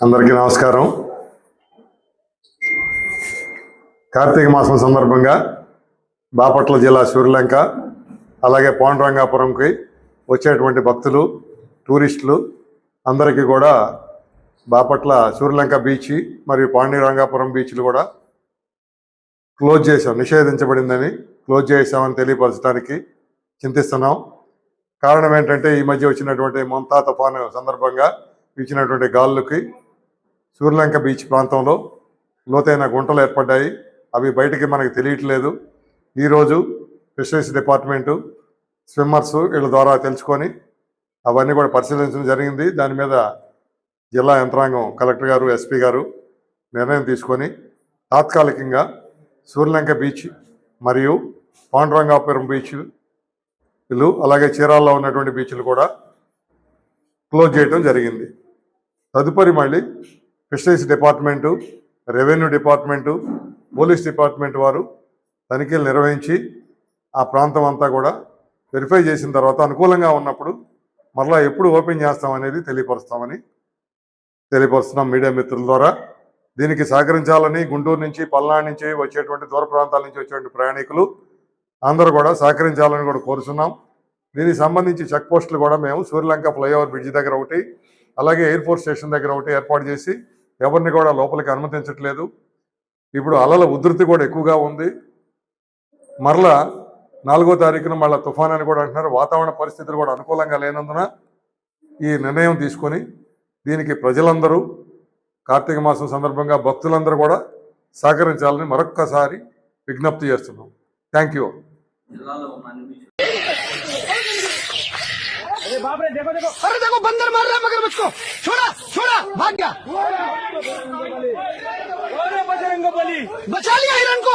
అందరికీ నమస్కారం. కార్తీక మాసం సందర్భంగా బాపట్ల జిల్లా సూర్యలంక అలాగే పాండురంగాపురంకి వచ్చేటువంటి భక్తులు టూరిస్టులు అందరికీ కూడా బాపట్ల సూర్యలంక బీచ్ మరియు పాండురంగాపురం బీచ్లు కూడా క్లోజ్ చేశాం నిషేధించబడిందని క్లోజ్ చేసామని తెలియపరచడానికి చింతిస్తున్నాం. కారణం ఏంటంటే ఈ మధ్య వచ్చినటువంటి మొంతా తుఫాను సందర్భంగా ఇచ్చినటువంటి గాలులకి సూర్యలంక బీచ్ ప్రాంతంలో లోతైన గుంటలు ఏర్పడ్డాయి. అవి బయటికి మనకు తెలియట్లేదు. ఈరోజు ఫిషరీస్ డిపార్ట్మెంటు స్విమ్మర్స్ వీళ్ళ ద్వారా తెలుసుకొని అవన్నీ కూడా పరిశీలించడం జరిగింది. దాని మీద జిల్లా యంత్రాంగం కలెక్టర్ గారు ఎస్పీ గారు నిర్ణయం తీసుకొని తాత్కాలికంగా సూర్యలంక బీచ్ మరియు పాండురంగాపురం బీచ్ ఇల్లు అలాగే చీరాల్లో ఉన్నటువంటి బీచ్లు కూడా క్లోజ్ చేయడం జరిగింది. తదుపరి మళ్ళీ fisheries department revenue department police department వారు తనిఖీలు నిర్వహించి ఆ ప్రాంతం అంతా కూడా వెరిఫై చేసిన తర్వాత అనుకూలంగా ఉన్నప్పుడు మరలా ఎప్పుడు ఓపెన్ చేస్తామనేది తెలియపరుస్తామని తెలియపరుస్తున్నాం మీడియా మిత్రుల ద్వారా. దీనికి సహకరించాలని గుంటూరు నుంచి పల్నాడు నుంచి వచ్చేటువంటి దూర ప్రాంతాల నుంచి వచ్చేటువంటి ప్రయాణికులు అందరూ కూడా సహకరించాలని కూడా కోరుతున్నాం దీనికి సంబంధించి చెక్ పోస్టులు కూడా మేము సూర్యలంక ఫ్లైఓవర్ బ్రిడ్జ్ దగ్గర ఒకటి అలాగే ఎయిర్ ఫోర్స్ స్టేషన్ దగ్గర ఒకటి ఏర్పాటు చేసి ఎవరిని కూడా లోపలికి అనుమతించట్లేదు ఇప్పుడు అలల ఉధృతి కూడా ఎక్కువగా ఉంది మరలా నాలుగో తారీఖున మళ్ళీ తుఫాన్ అని కూడా అంటున్నారు వాతావరణ పరిస్థితులు కూడా అనుకూలంగా లేనందున ఈ నిర్ణయం తీసుకొని దీనికి ప్రజలందరూ కార్తీక మాసం సందర్భంగా భక్తులందరూ కూడా సహకరించాలని మరొక్కసారి విజ్ఞప్తి చేస్తున్నాం థ్యాంక్ యూ अरे देखो बंदर मार रहा है मगर मुझको छोड़ा छोड़ा भाग गया बचा लिया हिरन को